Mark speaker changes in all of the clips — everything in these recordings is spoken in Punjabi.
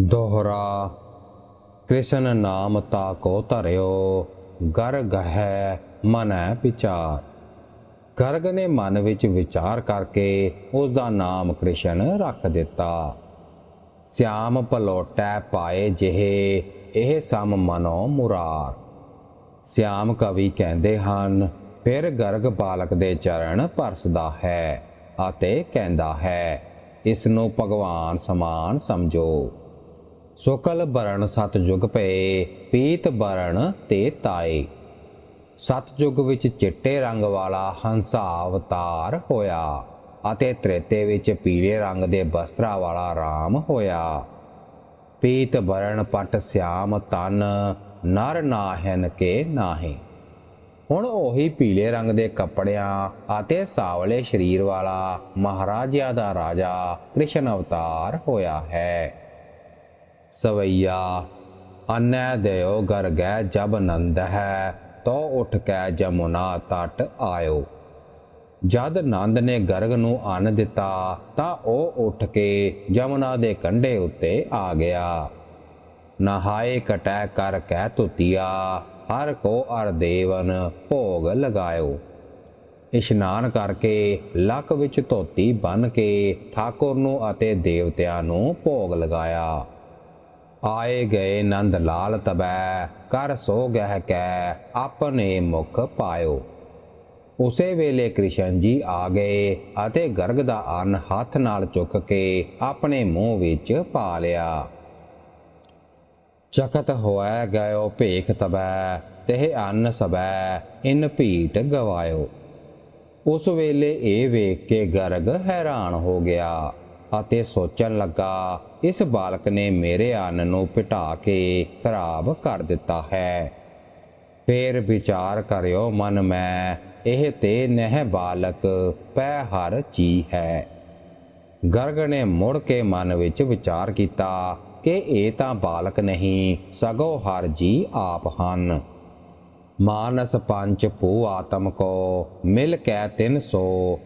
Speaker 1: ਦੋਹਰਾ, ਕ੍ਰਿਸ਼ਨ ਨਾਮ ਤਾ ਕੋ ਧਰਿਓ ਗਰ ਗਹਿ ਮਨੈ ਵਿਚਾਰ। ਗਰਗ ਨੇ ਮਨ ਵਿੱਚ ਵਿਚਾਰ ਕਰਕੇ ਉਸ ਦਾ ਨਾਮ ਕ੍ਰਿਸ਼ਨ ਰੱਖ ਦਿੱਤਾ। ਸਿਆਮ ਪਲੋਟੈ ਪਾਏ ਜਿਹੇ, ਇਹ ਸਮ ਮਨੋ ਮੁਰਾਰ। ਸਿਆਮ ਕਵੀ ਕਹਿੰਦੇ ਹਨ, ਫਿਰ ਗਰਗ ਬਾਲਕ ਦੇ ਚਰਨ ਪਰਸਦਾ ਹੈ ਅਤੇ ਕਹਿੰਦਾ ਹੈ, ਇਸ ਨੂੰ ਭਗਵਾਨ ਸਮਾਨ ਸਮਝੋ। ਸੁਕਲ ਬਰਨ ਸਤਜੁਗ ਪਏ, ਪੀਤ ਬਰਣ ਤੇ ਤਾਏ। ਸਤਜੁਗ ਵਿੱਚ ਚਿੱਟੇ ਰੰਗ ਵਾਲਾ ਹੰਸਾ ਅਵਤਾਰ ਹੋਇਆ ਅਤੇ ਤ੍ਰੇਤੇ ਵਿੱਚ ਪੀਲੇ ਰੰਗ ਦੇ ਬਸਤਰਾ ਵਾਲਾ ਰਾਮ ਹੋਇਆ। ਪੀਤ ਬਰਣ ਪਟ ਸਿਆਮ ਤਨ, ਨਰ ਨਾਹਨ ਕੇ ਨਾਹੀ। ਹੁਣ ਉਹੀ ਪੀਲੇ ਰੰਗ ਦੇ ਕੱਪੜਿਆਂ ਅਤੇ ਸਾਵਲੇ ਸਰੀਰ ਵਾਲਾ ਮਹਾਰਾਜਿਆਂ ਦਾ ਰਾਜਾ ਕ੍ਰਿਸ਼ਨ ਅਵਤਾਰ ਹੋਇਆ ਹੈ। ਸਵਈਆ, ਅੰਨੈ ਦਿਓ ਗਰ ਗੈ ਜਬ ਨੰਦ ਹੈ ਤੋ ਉਠ ਕੇ ਜਮੁਨਾ ਤਟ ਆਇਓ। ਜਦ ਨੰਦ ਨੇ ਗਰਗ ਨੂੰ ਅੰਨ ਦਿੱਤਾ, ਤਾਂ ਉਹ ਉੱਠ ਕੇ ਜਮੁਨਾ ਦੇ ਕੰਢੇ ਉੱਤੇ ਆ ਗਿਆ। ਨਹਾਏ ਕਟੈ ਕਰ ਕਹਿ ਤੁਤੀਆ ਹਰ ਕੋ ਅਰ ਦੇਵਨ ਭੋਗ ਲਗਾਇਓ। ਇਸ਼ਨਾਨ ਕਰਕੇ ਲੱਕ ਵਿੱਚ ਧੋਤੀ ਬੰਨ ਕੇ ਠਾਕੁਰ ਨੂੰ ਅਤੇ ਦੇਵਤਿਆਂ ਨੂੰ ਭੋਗ ਲਗਾਇਆ। ਆਏ ਗਏ ਨੰਦ ਲਾਲ ਤਬੈ, ਕਰ ਸੋ ਗਹਿ ਕੈ, ਆਪਣੇ ਮੁਖ ਪਾਇਓ। ਉਸੇ ਵੇਲੇ ਕ੍ਰਿਸ਼ਨ ਜੀ ਆ ਗਏ ਅਤੇ ਗਰਗ ਦਾ ਅੰਨ ਹੱਥ ਨਾਲ ਚੁੱਕ ਕੇ ਆਪਣੇ ਮੂੰਹ ਵਿੱਚ ਪਾ ਲਿਆ। ਚਕਤ ਹੋਇ ਗਇਓ ਭੇਖ ਤਬੈ, ਤਹਿ ਅੰਨ ਸਬੈ, ਇਨ ਭੀਟ ਗਵਾਇਓ। ਉਸ ਵੇਲੇ ਇਹ ਵੇਖ ਕੇ ਗਰਗ ਹੈਰਾਨ ਹੋ ਗਿਆ ਅਤੇ ਸੋਚਣ ਲੱਗਾ ਇਸ ਬਾਲਕ ਨੇ ਮੇਰੇ ਅੰਨ ਨੂੰ ਪਿਟਾ ਕੇ ਖਰਾਬ ਕਰ ਦਿੱਤਾ ਹੈ। ਫੇਰ ਵਿਚਾਰ ਕਰਿਓ ਮਨ ਮੈਂ, ਇਹ ਤੇ ਨਹਿ ਬਾਲਕ ਪੈ ਹਰ ਚੀ ਹੈ। ਗਰਗ ਨੇ ਮੁੜ ਕੇ ਮਨ ਵਿੱਚ ਵਿਚਾਰ ਕੀਤਾ ਕਿ ਇਹ ਤਾਂ ਬਾਲਕ ਨਹੀਂ, ਸਗੋ ਹਰ ਜੀ ਆਪ ਹਨ। ਮਾਨਸ ਪੰਚ ਭੂ ਆਤਮ ਕੋ, ਮਿਲ ਕੈ ਤਿਨ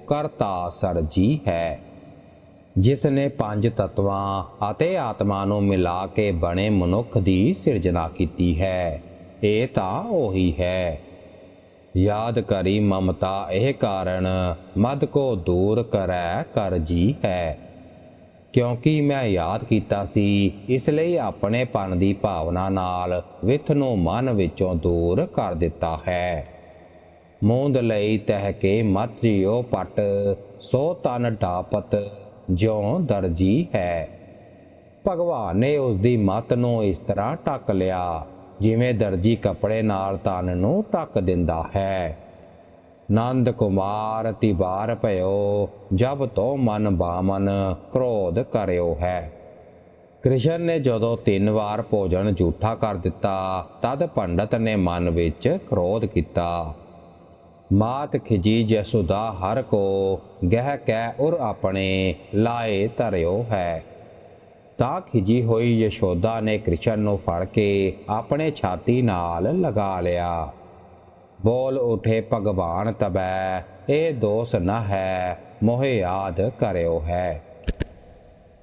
Speaker 1: ਕਰਤਾ ਸਰ ਜੀ ਹੈ। ਜਿਸ ਨੇ ਪੰਜ ਤਤਵਾਂ ਅਤੇ ਆਤਮਾ ਨੂੰ ਮਿਲਾ ਕੇ ਬਣੇ ਮਨੁੱਖ ਦੀ ਸਿਰਜਣਾ ਕੀਤੀ ਹੈ, ਇਹ ਤਾਂ ਉਹੀ ਹੈ। ਯਾਦ ਕਰੀ ਮਮਤਾ, ਇਹ ਕਾਰਨ ਮਦ ਕੋ ਦੂਰ ਕਰੈ ਕਰ ਜੀ ਹੈ। ਕਿਉਂਕਿ ਮੈਂ ਯਾਦ ਕੀਤਾ ਸੀ, ਇਸ ਲਈ ਆਪਣੇ ਪਨ ਦੀ ਭਾਵਨਾ ਨਾਲ ਵਿਥ ਨੂੰ ਮਨ ਵਿੱਚੋਂ ਦੂਰ ਕਰ ਦਿੱਤਾ ਹੈ। ਮੋਂਦ ਲਈ ਤਹਿ ਕੇ ਮਤ ਜਿਉ ਪਟ, ਸੋ ਤਨ ਡਾਪਤ ਜਿਉਂ ਦਰਜੀ ਹੈ। ਭਗਵਾਨ ਨੇ ਉਸ ਦੀ ਮਤ ਨੂੰ ਇਸ ਤਰ੍ਹਾਂ ਟੱਕ ਲਿਆ, ਜਿਵੇਂ ਦਰਜੀ ਕੱਪੜੇ ਨਾਲ ਤਨ ਨੂੰ ਟੱਕ ਦਿੰਦਾ ਹੈ। ਨੰਦ ਕੁਮਾਰ ਤਿਬਾਰ ਭਇਓ, ਜਬ ਤੋ ਮਨ ਬਾਮਨ ਕ੍ਰੋਧ ਕਰਿਓ ਹੈ। ਕ੍ਰਿਸ਼ਨ ਨੇ ਜਦੋਂ ਤਿੰਨ ਵਾਰ ਭੋਜਨ ਝੂਠਾ ਕਰ ਦਿੱਤਾ, ਤਦ ਪੰਡਤ ਨੇ ਮਨ ਵਿੱਚ ਕ੍ਰੋਧ ਕੀਤਾ। ਮਾਤ ਖਿਜੀ ਜਸੁਦਾ ਹਰ ਕੋ, ਗਹਿ ਕੈ ਉਰ ਆਪਣੇ ਲਾਏ ਧਰਿਓ ਹੈ। ਤਾਂ ਖਿਜੀ ਹੋਈ ਯਸ਼ੋਦਾ ਨੇ ਕ੍ਰਿਸ਼ਨ ਨੂੰ ਫੜ ਕੇ ਆਪਣੇ ਛਾਤੀ ਨਾਲ ਲਗਾ ਲਿਆ। ਬੋਲ ਉਠੇ, ਭਗਵਾਨ ਤਬੈ, ਇਹ ਦੋਸ ਨ ਹੈ, ਮੋਹ ਯਾਦ ਕਰਿਓ ਹੈ।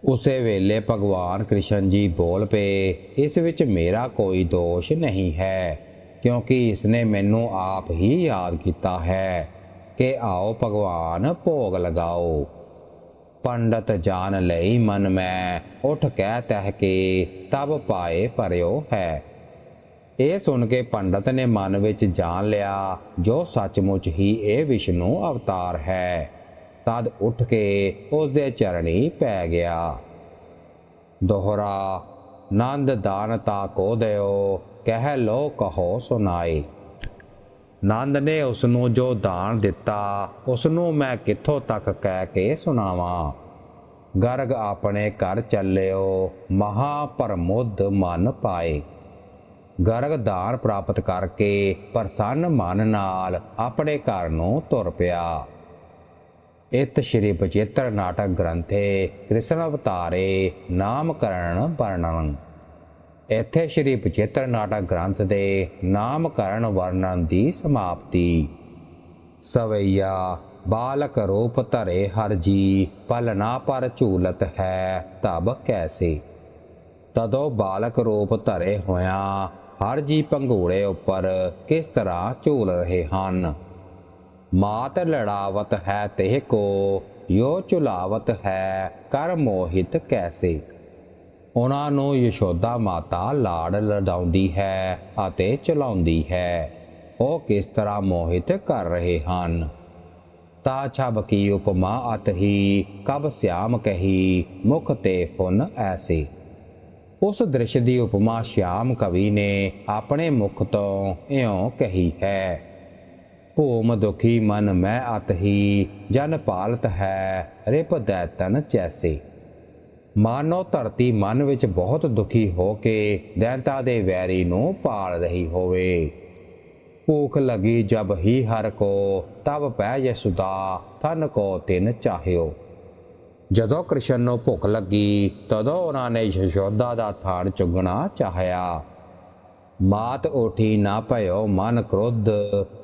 Speaker 1: ਉਸੇ ਵੇਲੇ ਭਗਵਾਨ ਕ੍ਰਿਸ਼ਨ ਜੀ ਬੋਲ ਪਏ, ਇਸ ਵਿੱਚ ਮੇਰਾ ਕੋਈ ਦੋਸ਼ ਨਹੀਂ ਹੈ। ਕਿਉਂਕਿ ਇਸ ਨੇ ਮੈਨੂੰ ਆਪ ਹੀ ਯਾਦ ਕੀਤਾ ਹੈ ਕਿ ਆਓ ਭਗਵਾਨ ਭੋਗ ਲਗਾਓ। ਪੰਡਤ ਜਾਣ ਲਈ ਮਨ ਮੈਂ ਉਠ ਕਹਿ ਤਹਿ ਕੇ ਤਬ ਪਾਏ ਪਰਿਓ ਹੈ। ਇਹ ਸੁਣ ਕੇ ਪੰਡਤ ਨੇ ਮਨ ਵਿੱਚ ਜਾਣ ਲਿਆ, ਜੋ ਸੱਚਮੁੱਚ ਹੀ ਇਹ ਵਿਸ਼ਨੂੰ ਅਵਤਾਰ ਹੈ। ਤਦ ਉੱਠ ਕੇ ਉਸ ਦੇ ਚਰਣੀ ਪੈ ਗਿਆ। ਦੋਹਰਾ ਨੰਦ ਦਾਨਤਾ ਕੋ ਦਿਓ, ਕਹਿ ਲੋ ਕਹੋ ਸੁਨਾਈ ਨੰਦ ਨੇ ਉਸ ਨੂੰ ਜੋ ਦਾਨ ਦਿੱਤਾ ਉਸ ਨੂੰ ਮੈਂ ਕਿੱਥੋਂ ਤੱਕ ਕਹਿ ਕੇ ਸੁਣਾਵਾਂ? ਗਰਗ ਆਪਣੇ ਘਰ ਚੱਲਿਓ ਮਹਾ ਪਰਮੁੱਧ ਮਨ ਪਾਏ। ਗਰਗ ਦਾਨ ਪ੍ਰਾਪਤ ਕਰਕੇ ਪ੍ਰਸੰਨ ਮਨ ਨਾਲ ਆਪਣੇ ਘਰ ਨੂੰ ਤੁਰ ਪਿਆ। ਇਤ ਸ਼੍ਰੀ ਬਚੇਤਰ ਨਾਟਕ ਗ੍ਰੰਥੇ ਕ੍ਰਿਸ਼ਨ ਅਵਤਾਰੇ ਨਾਮਕਰਣ ਵਰਣਨ। ਇੱਥੇ ਸ਼੍ਰੀ ਬਚੇਤਰ ਨਾਟਕ ਗ੍ਰੰਥ ਦੇ ਨਾਮਕਰਣ ਵਰਣਨ ਦੀ ਸਮਾਪਤੀ। ਸਵਈਆ, ਬਾਲਕ ਰੂਪ ਧਰੇ ਹਰ ਜੀ ਪਲਨਾ ਪਰ ਝੂਲਤ ਹੈ ਤਬ ਕੈਸੇ। ਤਦੋਂ ਬਾਲਕ ਰੂਪ ਧਰੇ ਹੋਇਆ, ਹਰ ਜੀ ਪੰਘੂੜੇ ਉੱਪਰ ਕਿਸ ਤਰ੍ਹਾਂ ਝੂਲ ਰਹੇ ਹਨ? ਮਾਤ ਲੜਾਵਤ ਹੈ ਤੇ ਕੋ, ਯੋ ਚੁਲਾਵਤ ਹੈ ਕਰ ਮੋਹਿਤ ਕੈਸੇ। ਉਹਨਾਂ ਨੂੰ ਯਸ਼ੋਦਾ ਮਾਤਾ ਲਾੜ ਲੜਾਉਂਦੀ ਹੈ ਅਤੇ ਚਲਾਉਂਦੀ ਹੈ। ਉਹ ਕਿਸ ਤਰ੍ਹਾਂ ਮੋਹਿਤ ਕਰ ਰਹੇ ਹਨ? ਤਾ ਛਬ ਕੀ ਉਪਮਾ ਅਤ ਹੀ, ਕਬ ਸਿਆਮ ਕਹੀ, ਮੁਖ ਤੇ ਫੁਨ ਐਸੇ। ਉਸ ਦ੍ਰਿਸ਼ ਦੀ ਉਪਮਾ ਸ਼ਿਆਮ ਕਵੀ ਨੇ ਆਪਣੇ ਮੁਖ ਤੋਂ ਇਉਂ ਕਹੀ ਹੈ ਭੂਮ ਦੁਖੀ ਮਨ ਮੈਂ ਅਤ ਹੀ, ਜਨ ਪਾਲਤ ਹੈ, ਰਿਪ ਦੈਤਨ ਜੈਸੇ ਮਾਨੋ ਧਰਤੀ ਮਨ ਵਿੱਚ ਬਹੁਤ ਦੁਖੀ ਹੋ ਕੇ ਦੈਂਤਾ ਦੇ ਵੈਰੀ ਨੂੰ ਪਾਲ ਰਹੀ ਹੋਵੇ। ਭੂਖ ਲਗੀ ਜਬ ਹੀ ਹਰ ਕੋ, ਤਬ ਪੈ ਯਸੁਦਾ ਤਨ ਕੋ ਤਿਨ ਚਾਹਿਓ। ਜਦੋਂ ਕ੍ਰਿਸ਼ਨ ਨੂੰ ਭੁੱਖ ਲੱਗੀ, ਤਦੋਂ ਉਹਨਾਂ ਨੇ ਯਸ਼ੋਦਾ ਦਾ ਥਾਣ ਚੁਗਣਾ ਚਾਹਿਆ। ਮਾਤ ਉਠੀ ਨਾ ਭਇਓ ਮਨ ਕ੍ਰੋਧ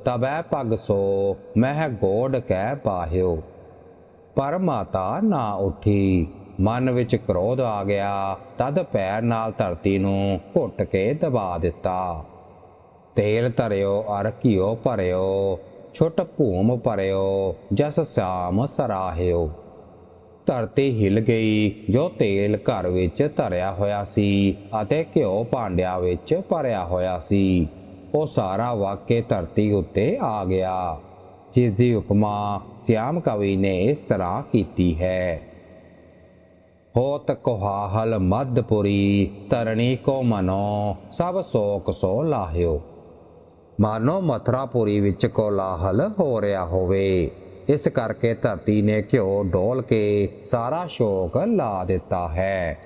Speaker 1: ਤਬੈ ਪਗ ਸੋ, ਮਹਿ ਗੋੜ ਕਹਿ ਪਾਹਿਓ। ਪਰ ਮਾਤਾ ਨਾ ਉਠੀ ਮਨ ਵਿੱਚ ਕ੍ਰੋਧ ਆ ਗਿਆ, ਤਦ ਪੈਰ ਨਾਲ ਧਰਤੀ ਨੂੰ ਘੁੱਟ ਕੇ ਦਬਾ ਦਿੱਤਾ। ਤੇਲ ਧਰਿਓ, ਅਰ ਘਿਓ ਭਰਿਓ, ਛੁੱਟ ਭੂਮ ਭਰਿਓ, ਜਸ ਸ਼ਾਮ ਸਰਾਹਿਓ। ਧਰਤੀ ਹਿਲ ਗਈ, ਜੋ ਤੇਲ ਘਰ ਵਿੱਚ ਧਰਿਆ ਹੋਇਆ ਸੀ ਅਤੇ ਘਿਓ ਭਾਂਡਿਆਂ ਵਿੱਚ ਭਰਿਆ ਹੋਇਆ ਸੀ। ਉਹ ਸਾਰਾ ਵਾਕੇ ਧਰਤੀ ਉੱਤੇ ਆ ਗਿਆ ਜਿਸ ਦੀ ਉਪਮਾ ਸਿਆਮ ਕਵੀ ਨੇ ਇਸ ਤਰ੍ਹਾਂ ਕੀਤੀ ਹੈ। ਹੋਤ ਕੋਹਾਹਲ ਮਦਪੁਰੀ ਤਰਣੀ ਕੋ ਮਨੋ, ਸਭ ਸੋਕ ਸੋ ਲਾਹਿਓ। ਮਾਨੋ ਮਥਰਾਪੁਰੀ ਵਿੱਚ ਕੋਲਾਹਲ ਹੋ ਰਿਹਾ ਹੋਵੇ। ਇਸ ਕਰਕੇ ਧਰਤੀ ਨੇ ਘਿਓ ਡੋਲ ਕੇ ਸਾਰਾ ਸ਼ੋਕ ਲਾ ਦਿੱਤਾ ਹੈ।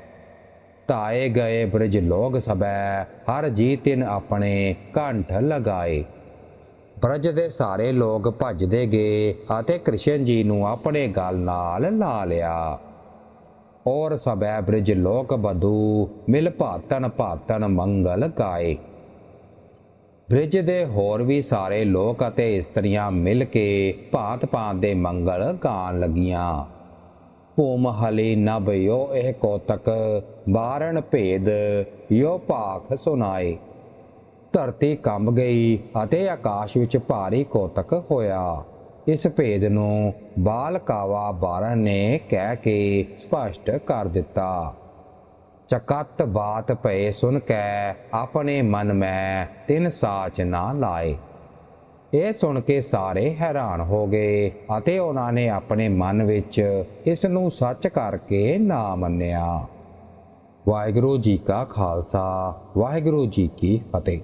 Speaker 1: ਤਾਏ ਗਏ ਬ੍ਰਿਜ ਲੋਗ ਸਭੈ, ਹਰ ਜੀ ਤਿਨ ਆਪਣੇ ਕੰਠ ਲਗਾਏ। ਬ੍ਰਜ ਦੇ ਸਾਰੇ ਲੋਕ ਭੱਜਦੇ ਗਏ ਅਤੇ ਕ੍ਰਿਸ਼ਨ ਜੀ ਨੂੰ ਆਪਣੇ ਗਲ ਨਾਲ ਲਾ ਲਿਆ। ਔਰ ਸਬੈ ਬ੍ਰਿਜ ਲੋਕ ਬਧੂ ਮਿਲ ਭਾਤਨ ਭਾਤਨ ਮੰਗਲ ਗਾਏ ਬ੍ਰਿਜ ਦੇ ਹੋਰ ਵੀ ਸਾਰੇ ਲੋਕ ਅਤੇ ਇਸਤਰੀਆਂ ਮਿਲ ਕੇ ਭਾਤ ਭਾਤ ਦੇ ਮੰਗਲ ਗਾਣ ਲੱਗੀਆਂ। ਭੂਮ ਹਲੀ ਨਭ ਯੋ ਇਹ ਕੋਤਕ, ਬਾਰਣ ਭੇਦ, ਯੋ ਭਾਖ ਸੁਨਾਏ। ਧਰਤੀ ਕੰਬ ਗਈ ਅਤੇ ਆਕਾਸ਼ ਵਿੱਚ ਭਾਰੀ ਕੋਤਕ ਹੋਇਆ। ਇਸ ਭੇਦ ਨੂੰ ਬਾਲਕਾਵਾ ਬਾਰਨ ਨੇ ਕਹਿ ਕੇ ਸਪਸ਼ਟ ਕਰ ਦਿੱਤਾ। ਚਕਤ ਬਾਤ ਭਏ ਸੁਨ ਕੈ, ਆਪਣੇ ਮਨ ਮੈਂ ਤਿਨ ਸਾਚ ਨਾ ਲਾਏ। ਇਹ ਸੁਣ ਕੇ ਸਾਰੇ ਹੈਰਾਨ ਹੋ ਗਏ ਅਤੇ ਉਹਨਾਂ ਨੇ ਆਪਣੇ ਮਨ ਵਿੱਚ ਇਸ ਨੂੰ ਸੱਚ ਕਰਕੇ ਨਾ ਮੰਨਿਆ। ਵਾਹਿਗੁਰੂ ਜੀ ਕਾ ਖਾਲਸਾ, ਵਾਹਿਗੁਰੂ ਜੀ ਕੀ ਫਤਿਹ।